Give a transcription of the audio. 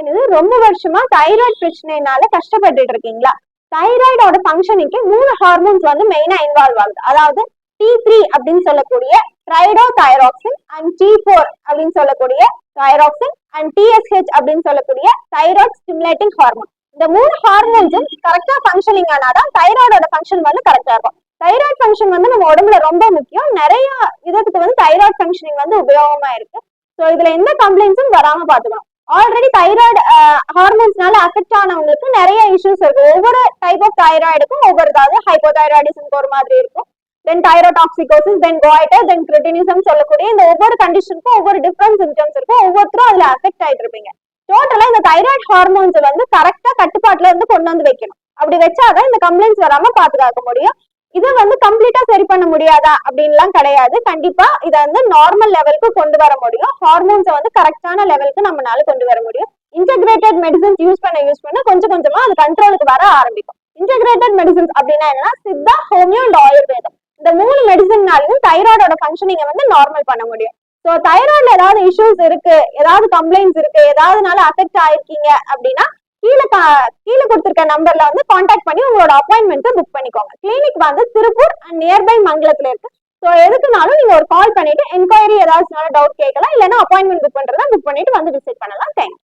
என்னது? ரொம்ப வருஷமா தைராய்டு பிரச்சனைனால கஷ்டப்பட்டுட்டு இருக்கீங்களா? தைராய்டோட ஃபங்க்ஷனுக்கு மூணு ஹார்மோன்ஸ் வந்து மெயினா இன்வால்வ் ஆகுது. அதாவது டி த்ரீ அப்படின்னு சொல்லக்கூடிய triiodo thyroxine and T four அப்படின்னு சொல்லக்கூடிய தைராக்சின் அண்ட் டிஎஸ்ஹெச் அப்படின்னு சொல்லக்கூடிய தைராய்டு ஸ்டிமுலேட்டிங் ஹார்மோன் இந்த மூணு ஹார்மோன்ஸும் கரெக்டா ஃபங்க்ஷனிங் ஆனாதான் தைராய்டோட ஃபங்க்ஷன் வந்து கரெக்டா இருக்கும். தைராய்டு ஃபங்க்ஷன் வந்து நம்ம உடம்புல ரொம்ப முக்கியம். நிறைய விதத்துக்கு வந்து தைராய்டு ஃபங்க்ஷனிங் வந்து உபயோகமா இருக்கு. ஸோ இதுல எந்த கம்ப்ளைண்ட்ஸும் வராம பாத்துக்கணும் ஆல்ரெடி தைராய்டு ஹார்மோன்ஸ்னால அஃபெக்ட் ஆனவங்களுக்கு நிறைய இஷ்யூஸ் இருக்கு. ஒவ்வொரு டைப் ஆஃப் தைராய்டுக்கும் ஒவ்வொரு அதாவது ஹைப்போதைராய்டிசம்க்கு ஒரு மாதிரி இருக்கும். தென் தைரோடாக்சிகோசிஸ் தென் கோய்டர் தென் கிரிட்டினிசம் சொல்லக்கூடிய இந்த ஒவ்வொரு கண்டிஷனுக்கும் ஒவ்வொரு டிஃப்ரெண்ட் சிம்டம்ஸ் இருக்கும் ஒவ்வொருத்தரும் அதுல அஃபெக்ட் ஆயிட்டு இருப்பீங்க. டோட்டலா இந்த தைராய்டு ஹார்மோன்ஸ் வந்து கரெக்டா கட்டுப்பாட்டுல இருந்து கொண்டு வந்து வைக்கணும். அப்படி வச்சாதான் இந்த கம்ப்ளைண்ட்ஸ் வராம பாதுகாக்க முடியும். இது வந்து கம்ப்ளீட்டா சரி பண்ண முடியாதா அப்படின்லாம் கிடையாது. கண்டிப்பா இதை வந்து நார்மல் லெவலுக்கு கொண்டு வர முடியும். ஹார்மோன்ஸை வந்து கரெக்டான லெவலுக்கு நம்மளால கொண்டு வர முடியும். இன்டகிரேட்டட் மெடிசன்ஸ் யூஸ் பண்ண யூஸ் பண்ண கொஞ்சம் கொஞ்சமா அது கண்ட்ரோலுக்கு வர ஆரம்பிக்கும். இன்டெகிரேட்டட் மெடிசன்ஸ் அப்படின்னா என்னன்னா சித்தா ஹோமியோ அண்ட் ஆயுர்வேதம். இந்த மூணு மெடிசன்னாலையும் தைராய்டோட ஃபங்க்ஷனிங்கை வந்து நார்மல் பண்ண முடியும். ஸோ தைராய்டில் ஏதாவது இஷ்யூஸ் இருக்கு ஏதாவது கம்ப்ளைண்ட்ஸ் இருக்கு ஏதாவதுனால அஃபெக்ட் ஆயிருக்கீங்க அப்படின்னா கீழே கா- கீழே கொடுத்துருக்க நம்பர்ல வந்து காண்டாக்ட் பண்ணி உங்களோட அப்பாயின்மெண்ட்டை புக் பண்ணிக்கோங்க. கிளினிக் வந்து திருப்பூர் அண்ட் நியர்பை மங்கலத்துல இருக்கு. ஸோ எதுக்குனாலும் நீங்க ஒரு கால் பண்ணிட்டு என்கொயரி ஏதாச்சும் டவுட் கேட்கலாம். இல்லைன்னா அப்பாயின்மெண்ட் புக் பண்றதா புக் பண்ணிட்டு வந்து விசிட் பண்ணலாம். தேங்க்யூ